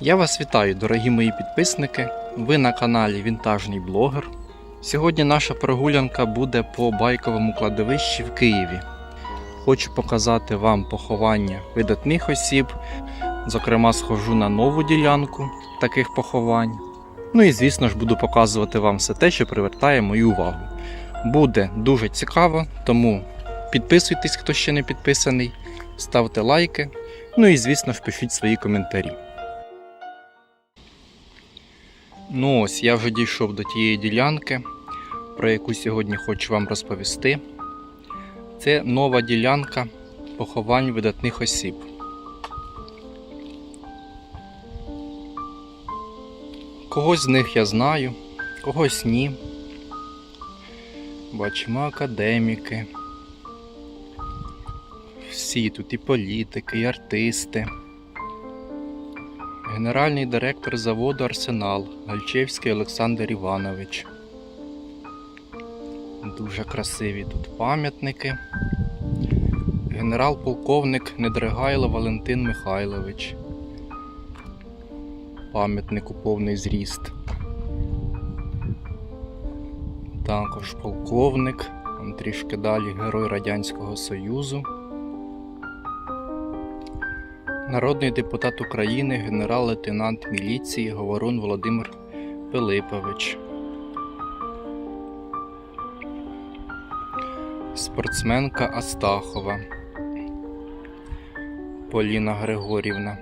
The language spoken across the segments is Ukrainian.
Я вас вітаю, дорогі мої підписники. Ви на каналі Вінтажний блогер. Сьогодні наша прогулянка буде по байковому кладовищі в Києві. Хочу показати вам поховання видатних осіб. Зокрема, схожу на нову ділянку таких поховань. Ну і звісно ж буду показувати вам все те, що привертає мою увагу. Буде дуже цікаво, тому підписуйтесь, хто ще не підписаний, ставте лайки. Ну і звісно ж пишіть свої коментарі. Ну ось я вже дійшов до тієї ділянки, про яку сьогодні хочу вам розповісти. Це нова ділянка поховань видатних осіб. Когось з них я знаю, когось ні. Бачимо академіки. Всі тут і політики, і артисти. Генеральний директор заводу Арсенал Гальчевський Олександр Іванович. Дуже красиві тут пам'ятники. Генерал-полковник Недригайло Валентин Михайлович. Пам'ятник у повний зріст. Також полковник, трішки далі Герой Радянського Союзу. Народний депутат України, генерал-лейтенант міліції Говорун Володимир Пилипович. Спортсменка Астахова Поліна Григорівна.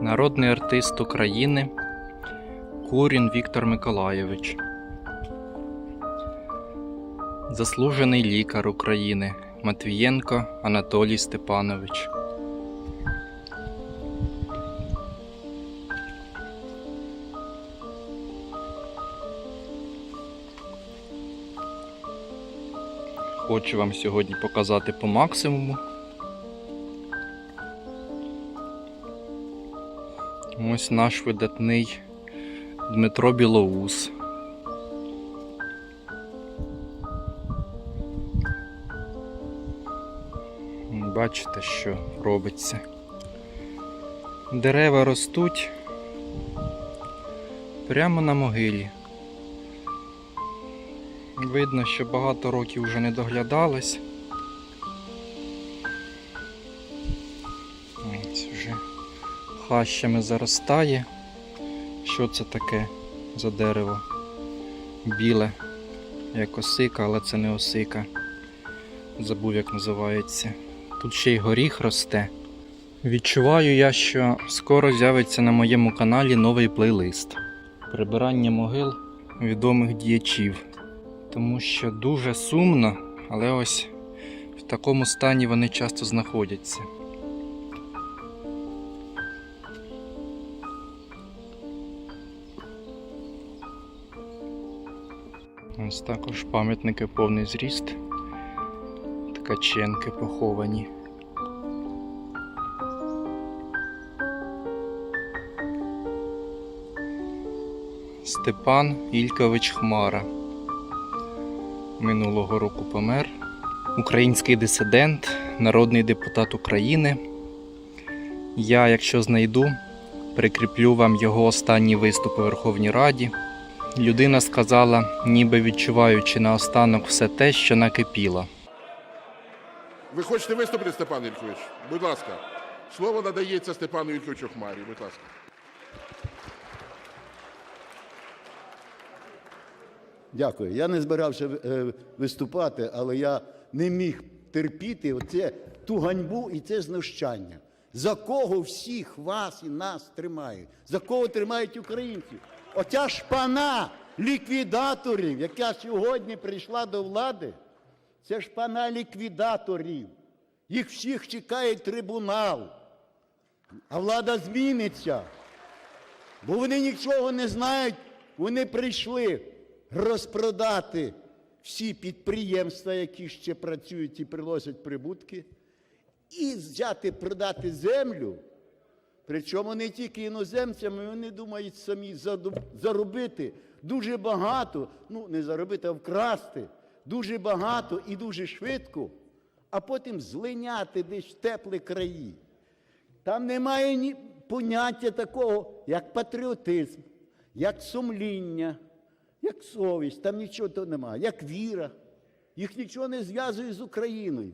Народний артист України Курін Віктор Миколайович. Заслужений лікар України Матвієнко Анатолій Степанович. Хочу вам сьогодні показати по максимуму. Ось наш видатний Дмитро Білоус. Бачите, що робиться. Дерева ростуть прямо на могилі. Видно, що багато років вже не доглядалось. Ось вже хащами заростає. Що це таке за дерево? Біле, як осика, але це не осика. Забув, як називається. Тут ще й горіх росте. Відчуваю я, що скоро з'явиться на моєму каналі новий плейлист прибирання могил відомих діячів. Тому що дуже сумно, але ось в такому стані вони часто знаходяться. Ось також пам'ятники повний зріст. Ткаченки поховані. Степан Ількович Хмара. Минулого року помер. Український дисидент, народний депутат України. Я, якщо знайду, прикріплю вам його останні виступи у Верховній Раді. Людина сказала, ніби відчуваючи наостанок все те, що накипіло. Ви хочете виступити, Степан Ількович? Будь ласка. Слово надається Степану Ільковичу Хмарі. Будь ласка. Дякую. Я не збирався е, виступати, але я не міг терпіти оце, ту ганьбу і це знущання. За кого всіх вас і нас тримають? За кого тримають українців? Оця шпана ліквідаторів, яка сьогодні прийшла до влади, це шпана ліквідаторів. Їх всіх чекає трибунал. А влада зміниться. Бо вони нічого не знають, вони прийшли розпродати всі підприємства, які ще працюють і приносять прибутки, і взяти продати землю. Причому не тільки іноземцями, вони думають самі заробити дуже багато, ну не заробити, а вкрасти дуже багато і дуже швидко, а потім злиняти десь в теплі краї. Там немає ні поняття такого, як патріотизм, як сумління, як совість, там нічого того немає, як віра. Їх нічого не зв'язує з Україною.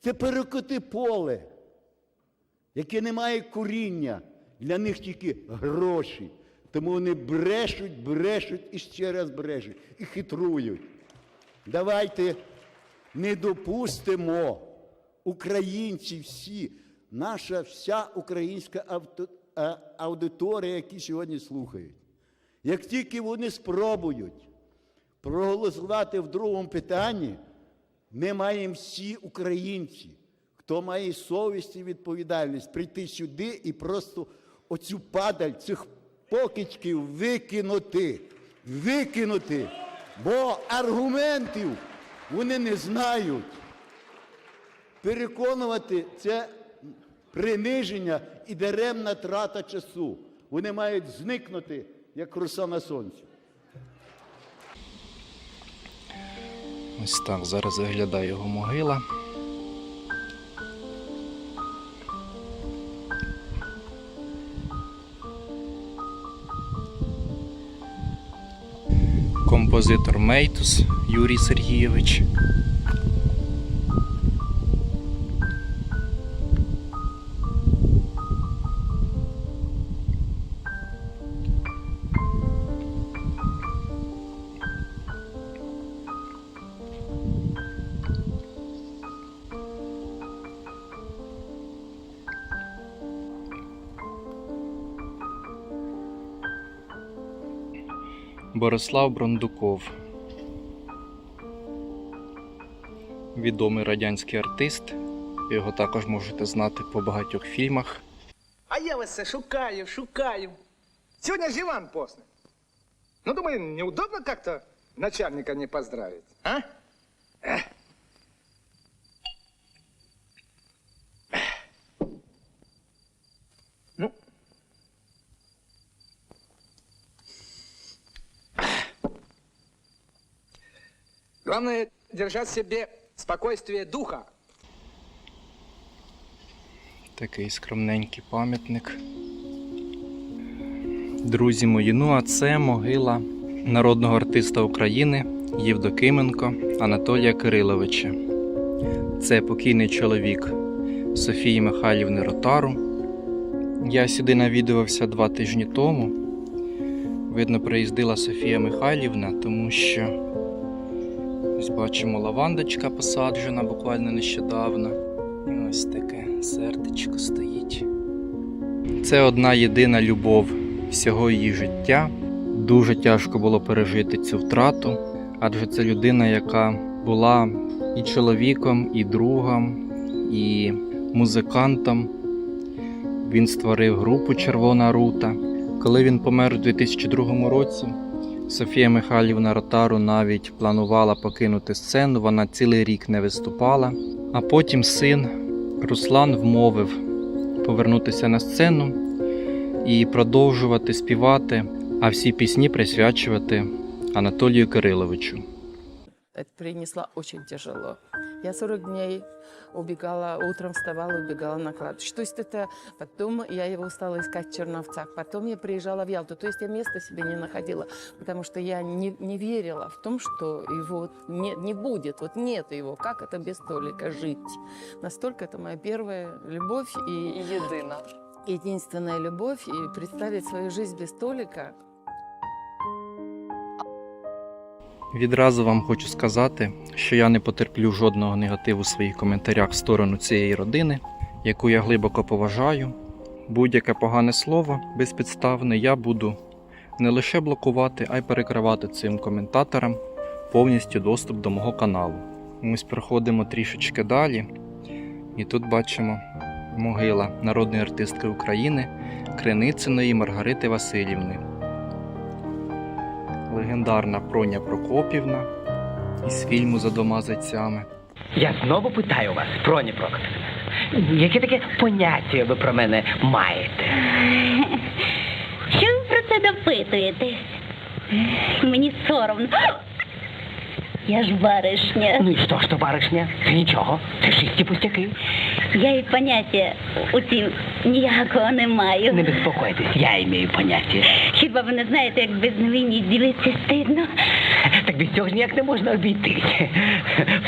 Це перекоти поле, яке не має коріння, для них тільки гроші. Тому вони брешуть, брешуть і ще раз брешуть, і хитрують. Давайте не допустимо українці всі, наша вся українська а- аудиторія, які сьогодні слухають. Як тільки вони спробують проголосувати в другому питанні, ми маємо всі українці, хто має совість і відповідальність, прийти сюди і просто оцю падаль цих покидьків викинути. Викинути. Бо аргументів вони не знають. Переконувати це приниження і даремна трата часу. Вони мають зникнути, як роса на сонці. Ось так зараз виглядає його могила. Композитор Мейтус Юрій Сергійович. Борислав Брондуков. Відомий радянський артист. Його також можете знати по багатьох фільмах. А я вас все шукаю, шукаю. Сьогодні ж Іван постный. Ну, думаю, неудобно как-то начальника не поздравить, а? Главное держать в себе спокойствие духа. Такий скромненький пам'ятник. Друзі мої, ну а це могила народного артиста України Євдокименко Анатолія Кириловича. Це покійний чоловік Софії Михайлівни Ротару. Я сюди навідувався два тижні тому. Видно, приїздила Софія Михайлівна, тому що ось бачимо лавандочка посаджена буквально нещодавно. І ось таке сердечко стоїть. Це одна єдина любов всього її життя. Дуже тяжко було пережити цю втрату, адже це людина, яка була і чоловіком, і другом, і музикантом. Він створив групу Червона рута. Коли він помер у 2002 році, Софія Михайлівна Ротару навіть планувала покинути сцену, вона цілий рік не виступала. А потім син Руслан вмовив повернутися на сцену і продовжувати співати, а всі пісні присвячувати Анатолію Кириловичу. Принесла очень тяжело. Я 40 дней убегала, утром вставала, убегала на кладбище. То есть это потом я его стала искать в Черновцах. Потом я приезжала в Ялту. То есть я места себе не находила, потому что я не, не верила в том, что его не, не будет, вот нет его. Как это без Толика жить? Настолько это моя первая любовь и Єдина. единственная любовь. И представить свою жизнь без Толика Відразу вам хочу сказати, що я не потерплю жодного негативу у своїх коментарях в сторону цієї родини, яку я глибоко поважаю. Будь-яке погане слово безпідставне я буду не лише блокувати, а й перекривати цим коментаторам повністю доступ до мого каналу. Ось проходимо трішечки далі, і тут бачимо могила народної артистки України Кринициної Маргарити Васильівни легендарна Проня Прокопівна із фільму За двома зайцями. Я знову питаю вас, Проні Прокопівна, яке таке поняття ви про мене маєте? Що ви про це допитуєте? Мені соромно. Я ж барышня. Ну і що ж то, баришня? Це нічого. Це чисті пустяки. Я і поняття утім ніякого не маю. Не безпокойтесь, я імею поняття. Хіба ви не знаєте, як без новині дивитися стидно? Так без цього ж ніяк не можна обійтись.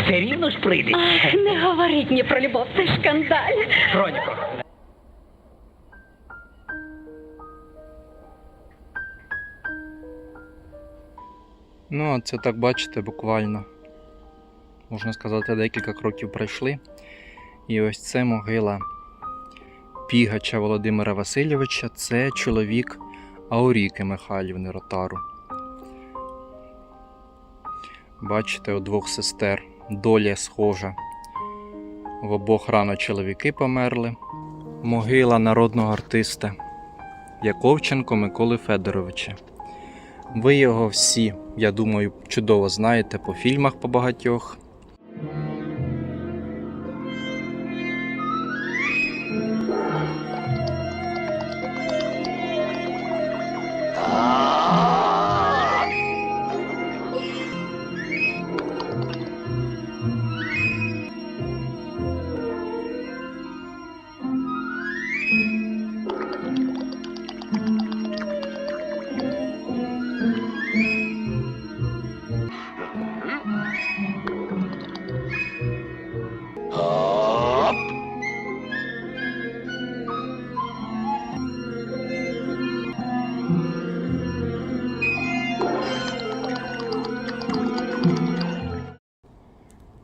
Все рівно ж прийде. Ах, не говоріть мені про любов, це шкандаль. Броніко. Ну, а це так бачите, буквально. Можна сказати, декілька кроків пройшли. І ось це могила Пігача Володимира Васильовича. Це чоловік Ауріки Михайлівни Ротару. Бачите, у двох сестер доля схожа. В обох рано чоловіки померли. Могила народного артиста Яковченко Миколи Федоровича. Ви його всі, я думаю, чудово знаєте по фільмах по багатьох.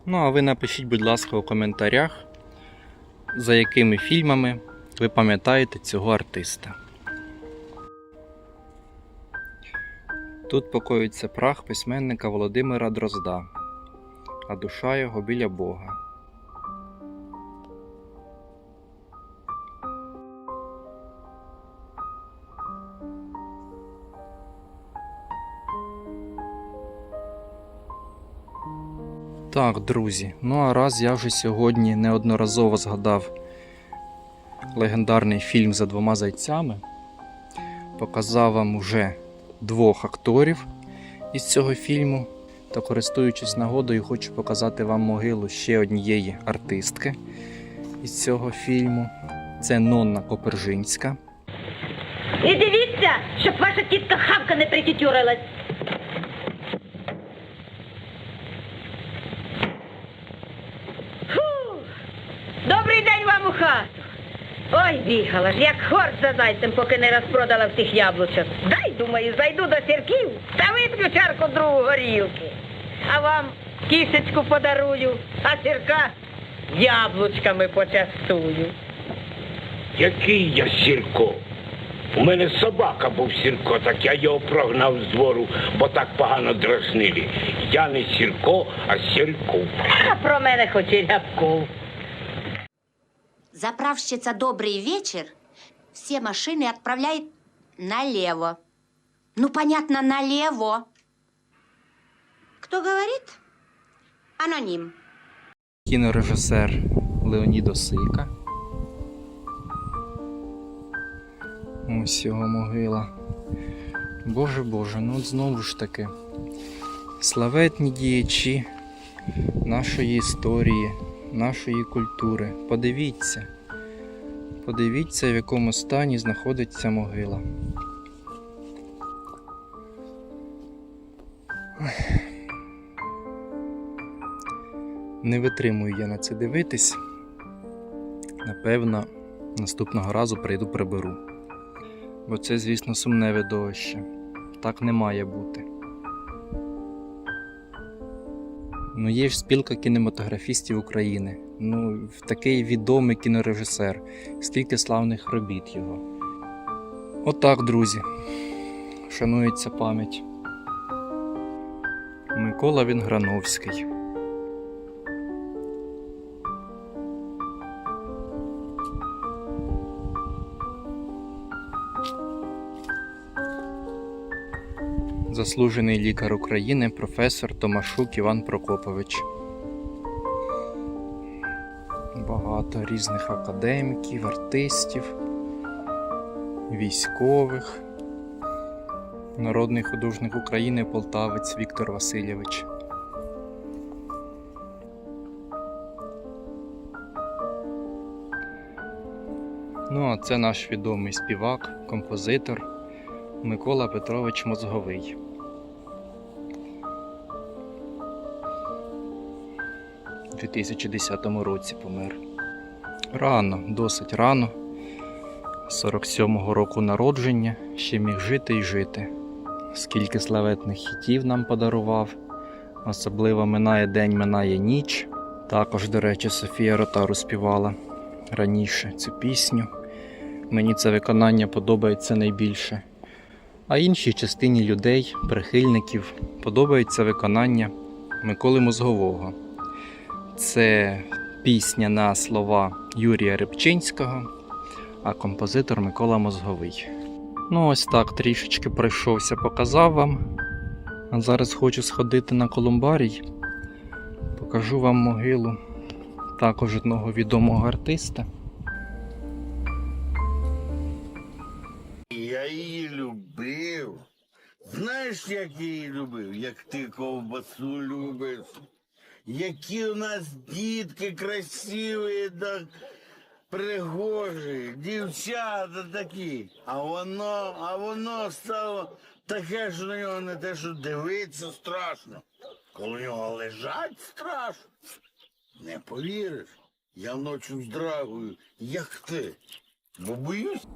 Ну, а ви напишіть, будь ласка, у коментарях, за якими фільмами ви пам'ятаєте цього артиста. Тут покоїться прах письменника Володимира Дрозда, а душа його біля Бога. Так, друзі, ну а раз я вже сьогодні неодноразово згадав легендарний фільм за двома зайцями, показав вам уже двох акторів із цього фільму. Та користуючись нагодою, хочу показати вам могилу ще однієї артистки із цього фільму. Це Нонна Копержинська. І дивіться, щоб ваша тітка хавка не притютюрилась. Фу! Добрий день вам у хату. Ой, бігала ж, як хорт за зайцем, поки не розпродала всіх яблучок. Дай, думаю, зайду до сірків та вип'ю чарку другу горілки. А вам кішечку подарую, а сірка яблучками почастую. Який я Сірко? У мене собака був Сірко, так я його прогнав з двору, бо так погано дразнили. Я не Сірко, а Сірко. А про мене хоч і рябков. Заправщица «Добрый вечер» все машины отправляет налево. Ну, понятно, налево. Кто говорит? Аноним. Кінорежисер Леонід Осика. Ось його могила. Боже Боже, ну знову ж таки. Славетні діячі нашої історії, нашої культури. Подивіться. Подивіться, в якому стані знаходиться могила. Не витримую я на це дивитись. Напевно, наступного разу прийду приберу. Бо це, звісно, сумне видовище. Так не має бути. Ну, є ж спілка кінематографістів України. Ну, такий відомий кінорежисер, скільки славних робіт його. Отак, друзі. Шанується пам'ять. Микола Вінграновський. заслужений лікар України, професор Томашук Іван Прокопович. Багато різних академіків, артистів, військових, народний художник України Полтавець Віктор Васильович. Ну, а це наш відомий співак, композитор Микола Петрович Мозговий. 2010 році помер. Рано, досить рано. 47-го року народження, ще міг жити і жити. Скільки славетних хітів нам подарував. Особливо минає день, минає ніч. Також, до речі, Софія Ротару співала раніше цю пісню. Мені це виконання подобається найбільше. А іншій частині людей, прихильників, подобається виконання Миколи Мозгового. Це пісня на слова Юрія Рибчинського, а композитор Микола Мозговий. Ну, ось так трішечки пройшовся, показав вам. А зараз хочу сходити на Колумбарій. Покажу вам могилу також одного відомого артиста. Я її любив. Знаєш, як я її любив? Як ти ковбасу любиш. Які у нас дітки красиві, так пригожі, дівчата такі. А воно, а воно стало таке, що на нього не те, що дивитися страшно. Коли нього лежать страшно. Не повіриш. Я ночі вздрагую, як ти. Бо боюсь.